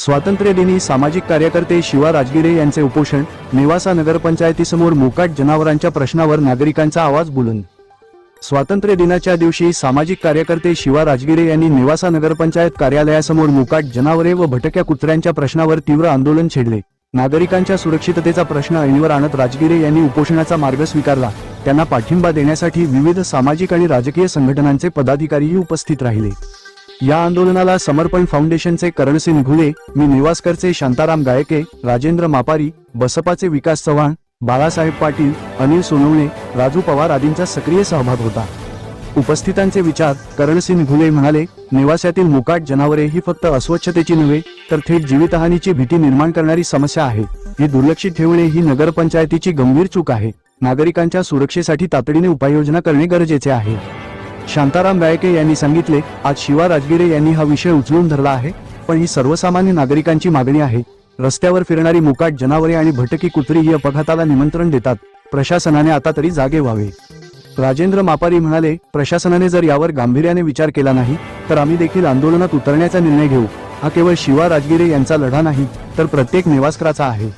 स्वातंत्र्यदिनी सामाजिक कार्यकर्ते शिवा राजगिरे यांचे उपोषण नेवासा नगरपंचायतीसमोर मोकाट जनावरांच्या प्रश्नावर नागरिकांचा आवाज बुलंद. स्वातंत्र्य दिनाच्या दिवशी सामाजिक कार्यकर्ते शिवा राजगिरे यांनी नेवासा नगरपंचायत कार्यालयासमोर मोकाट जनावरे व भटक्या कुत्र्यांच्या प्रश्नावर तीव्र आंदोलन छेडले. नागरिकांच्या सुरक्षिततेचा प्रश्न ऐनीवर आणत राजगिरे यांनी उपोषणाचा मार्ग स्वीकारला. त्यांना पाठिंबा देण्यासाठी विविध सामाजिक आणि राजकीय संघटनांचे पदाधिकारीही उपस्थित राहिले. या आंदोलनाला समर्पण फाउंडेशनचे करणसिंग घुले मी निवासकरचे शांताराम गायके राजेंद्र मापारी बसपाचे विकास चव्हाण बाळासाहेब पाटील अनिल सोनवणे राजू पवार आदींचा सक्रिय सहभाग होता. उपस्थितांचे विचार करणसिंग घुले म्हणाले निवासातील मुकाट जनावरे ही फक्त अस्वच्छतेची नव्हे तर थेट जीवितहानीची भीती निर्माण करणारी समस्या आहे. ही दुर्लक्षित ठेवणे ही नगरपंचायतीची गंभीर चूक आहे. नागरिकांच्या सुरक्षेसाठी तातडीने उपाययोजना करणे गरजेचे आहे. शांताराम गायके यांनी सांगितले आज शिवा राजगिरे यांनी हा विषय उचलून धरला आहे पण ही सर्वसामान्य नागरिकांची मागणी आहे. रस्त्यावर फिरणारी मुकाट जनावरे आणि भटकी कुत्री ही अपघाताला निमंत्रण देतात. प्रशासनाने आता तरी जागे व्हावे. राजेंद्र मापारी म्हणाले प्रशासनाने जर यावर गांभीर्याने विचार केला नाही तर आम्ही देखील आंदोलनात उतरण्याचा निर्णय घेऊ. हा केवळ शिवा राजगिरे यांचा लढा नाही तर प्रत्येक निवासकराचा आहे.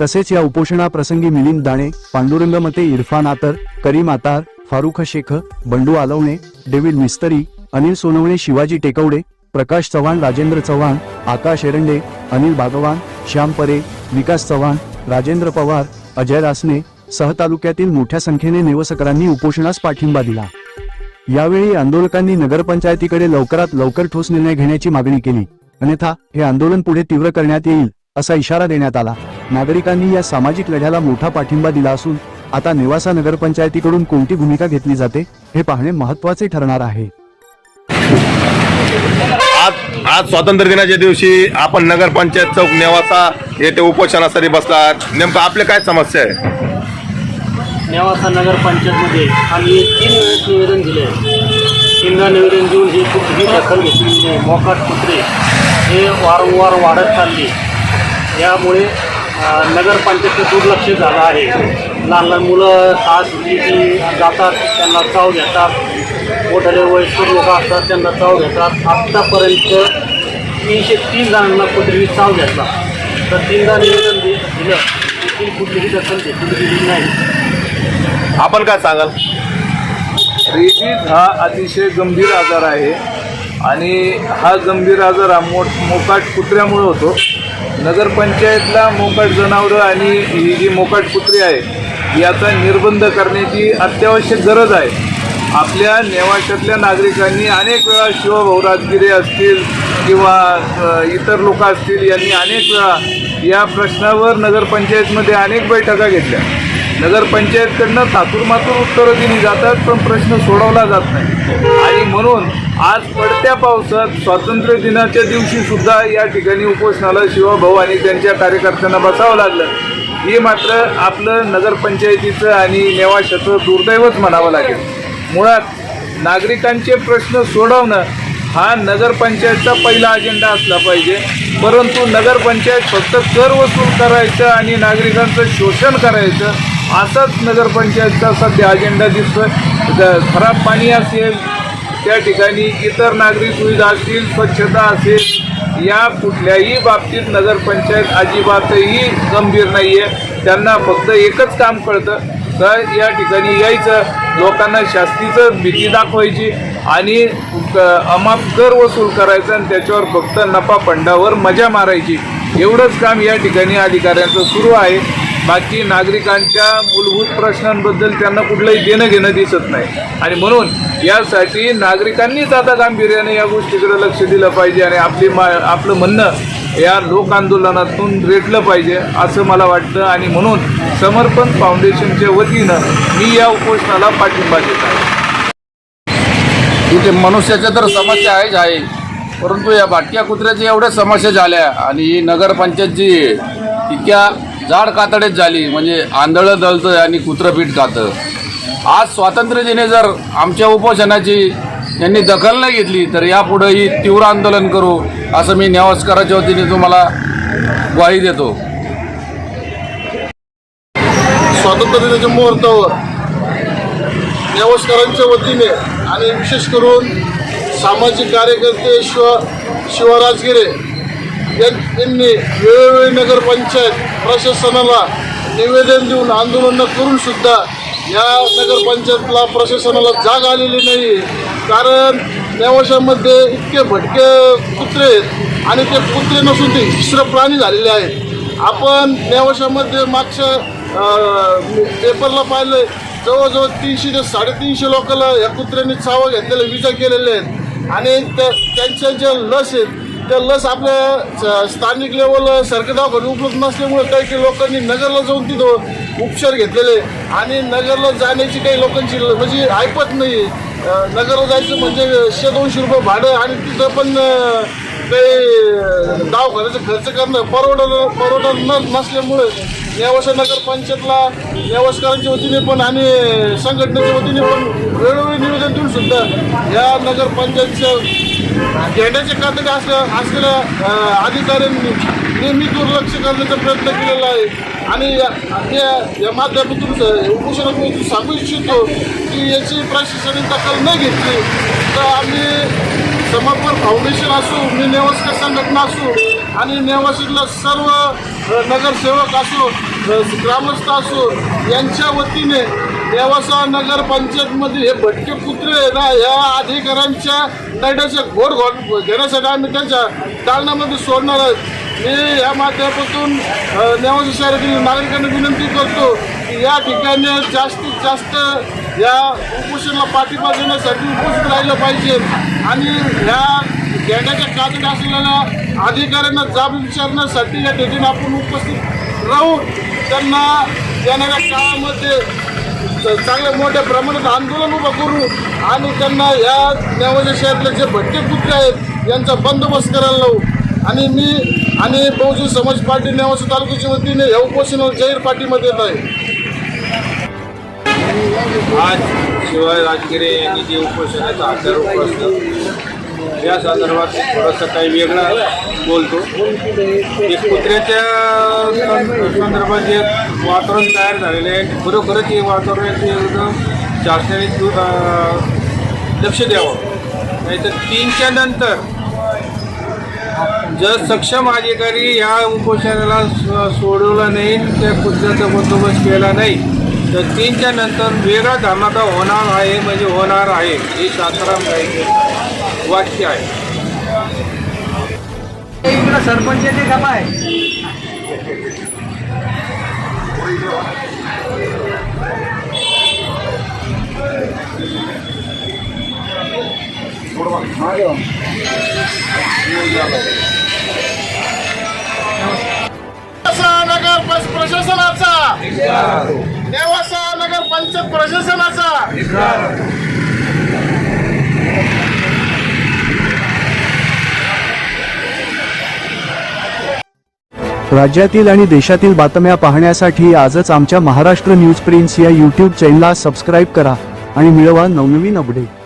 तसेच या उपोषणाप्रसंगी मिलिंद दाणे पांडुरंग मते इरफान आतर करीम आतार फारुख शेख बंडू आलवणे डेव्हिड मिस्तरी अनिल सोनवणे शिवाजी टेकवडे प्रकाश चव्हाण राजेंद्र चव्हाण आकाश एरंडे अनिल बागवान श्याम परे विकास चव्हाण राजेंद्र पवार अजय रासने सहतालुक्यातील मोठ्या संख्येने नेवसकरांनी उपोषणास पाठिंबा दिला. यावेळी आंदोलकांनी नगरपंचायतीकडे लवकरात लवकर ठोस निर्णय घेण्याची मागणी केली. अन्यथा हे आंदोलन पुढे तीव्र करण्यात येईल असा इशारा देण्यात आला. नागरिकांनी या सामाजिक लढ्याला मोठा पाठिंबा दिला असून आता नेवासा नगरपंचायतीकडून कोणती भूमिका घेतली जाते हे पाहणे महत्त्वाचे ठरणार आहे. आज आज स्वातंत्र्य दिनाच्या दिवशी आपण नगरपंचायत चौक नेवासा येथे उपोषणासाठी बसलात. नेमकं आपले काय समस्या आहे? नेवासा नगरपंचायतमध्ये आम्ही तीन वेळेस निवेदन दिले. तीनदा निवेदन देऊन ही कुठली दखल घेतलेली नाही मोकाट कुत्रे हे वारंवार वाढत चालली. यामुळे नगरपंचायतीचं दुर्लक्ष झालं आहे. लहान लहान मुलं तास जी जातात त्यांना चाव घेतात. मोठाले वयस्कर लोक असतात त्यांना चाव घेतात. आत्तापर्यंत तीनशे तीन जणांना कुत्रीने चाव घेतला. तर तीनदा निवेदन दिलं. ती कुठलीही दखल घेतली गेली नाही. आपण काय सांगाल? रेबीज हा अतिशय गंभीर आजार आहे आणि हा गंभीर आजार हा मो मोकाट कुत्र्यामुळे होतो. नगरपंचायतला मोकाट जनावरं आणि ही जी मोकाट कुत्री आहे याचा निर्बंध करण्याची अत्यावश्यक गरज आहे. आपल्या नेवाशातल्या नागरिकांनी अनेक वेळा शिवभाऊ राजगिरे असतील किंवा इतर लोक असतील यांनी अनेक वेळा या प्रश्नावर नगरपंचायतमध्ये अनेक बैठका घेतल्या. नगरपंचायतकडनं थातूरमातूर उत्तरं दिली जातात पण प्रश्न सोडवला जात नाही. आणि म्हणून आज पडत्या पावसात स्वातंत्र्य दिनाच्या दिवशी सुद्धा या ठिकाणी उपोषणाला शिवभाऊ आणि त्यांच्या कार्यकर्त्यांना बसावं लागलं. हे मात्र आपलं नगरपंचायतीचं आणि नेवाशाचं दुर्दैवच म्हणावं लागेल. मुळात नागरिकांचे प्रश्न सोडवणं हा नगरपंचायतचा पहिला अजेंडा असला पाहिजे. परंतु नगरपंचायत फक्त कर वसूल करायचं आणि नागरिकांचं शोषण करायचं असाच नगरपंचायतचा सध्या अजेंडा दिसतोय. खराब पाणी असेल त्या ठिकाणी इतर नागरी सुविधा असतील स्वच्छता असेल या कुठल्याही बाबतीत नगरपंचायत अजिबातही गंभीर नाही आहे त्यांना फक्त एकच काम कळतं तर या ठिकाणी यायचं लोकांना शास्तीचं भीती दाखवायची आणि क- अमाप कर वसूल करायचं आणि त्याच्यावर फक्त नफा फंडावर मजा मारायची. एवढंच काम या ठिकाणी अधिकाऱ्यांचं सुरू आहे. बाकी नागरिकांच्या मूलभूत प्रश्नांबद्दल त्यांना कुठलंही देणं घेणं दिसत नाही. आणि म्हणून यासाठी नागरिकांनीच आता गांभीर्याने या गोष्टीकडे लक्ष दिलं पाहिजे आणि आपली मा आपलं म्हणणं या लोक आंदोलनातून रेटलं पाहिजे असं मला वाटतं. आणि म्हणून समर्पण फाउंडेशनच्या वतीनं मी या उपोषणाला पाठिंबा देत आहे. इथे मनुष्याच्या तर समस्या आहेच आहे. परंतु या भाटक्या कुत्र्याच्या एवढ्या समस्या झाल्या आणि ही नगरपंचायतची इतक्या जाड कातडेच झाली म्हणजे आंधळं दळतं आणि कुत्रपीठ खातं आज स्वातंत्र्यदिने जर आमच्या उपोषणाची यांनी दखल नाही घेतली तर यापुढेही तीव्र आंदोलन करू असं मी नेवास्कराच्या वतीने तुम्हाला ग्वाही देतो. स्वातंत्र्य दिनाच्या मुहूर्तावर नेवास्करांच्या वतीने आणि विशेष करून सामाजिक कार्यकर्ते शिव शिवराजगिरे यांनी वेळोवेळी नगरपंचायत प्रशासनाला निवेदन देऊन आंदोलन करून सुद्धा या नगरपंचायतला प्रशासनाला जाग आलेली नाही. कारण नेवाशामध्ये इतके भटके कुत्रे आहेत आणि ते कुत्रे नसून ते हिस्र प्राणी झालेले आहेत. आपण नेवाशामध्ये मागच्या पेपरला पाहिलं जवळजवळ तीनशे ते साडेतीनशे लोकांना या कुत्र्यांनी चावं घेतलेले विजा केलेले आहेत. आणि त्या त्यांच्या ज्या लस आहेत त्या लस आपल्या स- स्थानिक लेवल सरकारी दवाखाने उपलब्ध नसल्यामुळे काही काही लोकांनी नगरला जाऊन तिथं उपचार घेतलेले आणि नगरला जाण्याची काही लोकांची ल- म्हणजे ऐपत नाही. नगरला जायचं म्हणजे शे दोनशे रुपये भाडं आणि तिथं पण काही दवाखान्याचा खर्च करणं परवडलं परवडत न नसल्यामुळे नेवासा नगरपंचायतला नेवासकरांच्या वतीने पण आणि संघटनेच्या वतीने पण वेळोवेळी निवेदन देऊन सुद्धा या नगरपंचायतच्या घेण्याचे कातडी असल्या असलेल्या अधिकाऱ्यांनी नेहमी दुर्लक्ष करण्याचा प्रयत्न केलेला आहे. आणि या- या- या माध्यमातून उपोषणातून सांगू इच्छितो की याची प्रशासनाने दखल न घेतली तर आम्ही समर्पण फाउंडेशन असो मी नेवासकर संघटना असो आणि नेवासीतलं सर्व नगरसेवक असो ग्रामस्थ असो यांच्या वतीने नेवासा नगरपंचायतमध्ये हे भटके पुत्र आहे ना ह्या अधिकाऱ्यांच्या नड्याचे घोड घोट घेण्यासाठी आम्ही त्यांच्या दालनामध्ये सोडणार आहोत. मी या माध्यमातून अ, नेवासा शहरातील नागरिकांना विनंती करतो या ठिकाणी जास्तीत जास्त या उपोषणाला पाठिंबा देण्यासाठी उपस्थित राहिलं पाहिजे. आणि ह्या घेण्याच्या कागद असलेल्या अधिकाऱ्यांना जाब विचारण्यासाठी या ठिकाणी आपण उपस्थित राहू. त्यांना येणाऱ्या काळामध्ये चांगल्या मोठ्या प्रमाणात आंदोलन उभं करू आणि त्यांना या नेवाजा शहरातले जे भटके कुत्रे आहेत यांचा बंदोबस्त करायला लावू. आणि मी आणि बहुजन समाज पार्टी नेवासा तालुक्याच्या वतीने या उपोषणाला जाहीर पाठिंबा देत आहे. आज शिवाय राजगिरे यांनी जे उपोषणाचा आधार उपसलं या संदर्भात थोडंसं काही वेगळं बोलतो. एक कुत्र्याच्या संदर्भात जे वातावरण तयार झालेलं आहे. खरोखरच हे वातावरणाचे एकदम शासनाने लक्ष द्यावं. नाहीतर तीनच्या नंतर जर सक्षम अधिकारी या उपोषणाला सोडवला सोडवलं नाही त्या कुत्र्याचा बंदोबस्त केला नाही तर तीनच्या नंतर वेगळा धमाका होणार आहे म्हणजे होणार आहे. हे शास्त्राम काही वाक्य आहे. नेवासा नगर प्रशासनाचा. नेवासा नगर पंचायत प्रशासनाचा. राज्यातील आणि देशातील बातम्या पाहण्यासाठी आजच आमच्या महाराष्ट्र न्यूज प्रिन्स या यूट्यूब चॅनलला सबस्क्राईब करा आणि मिळवा नवनवीन अपडेट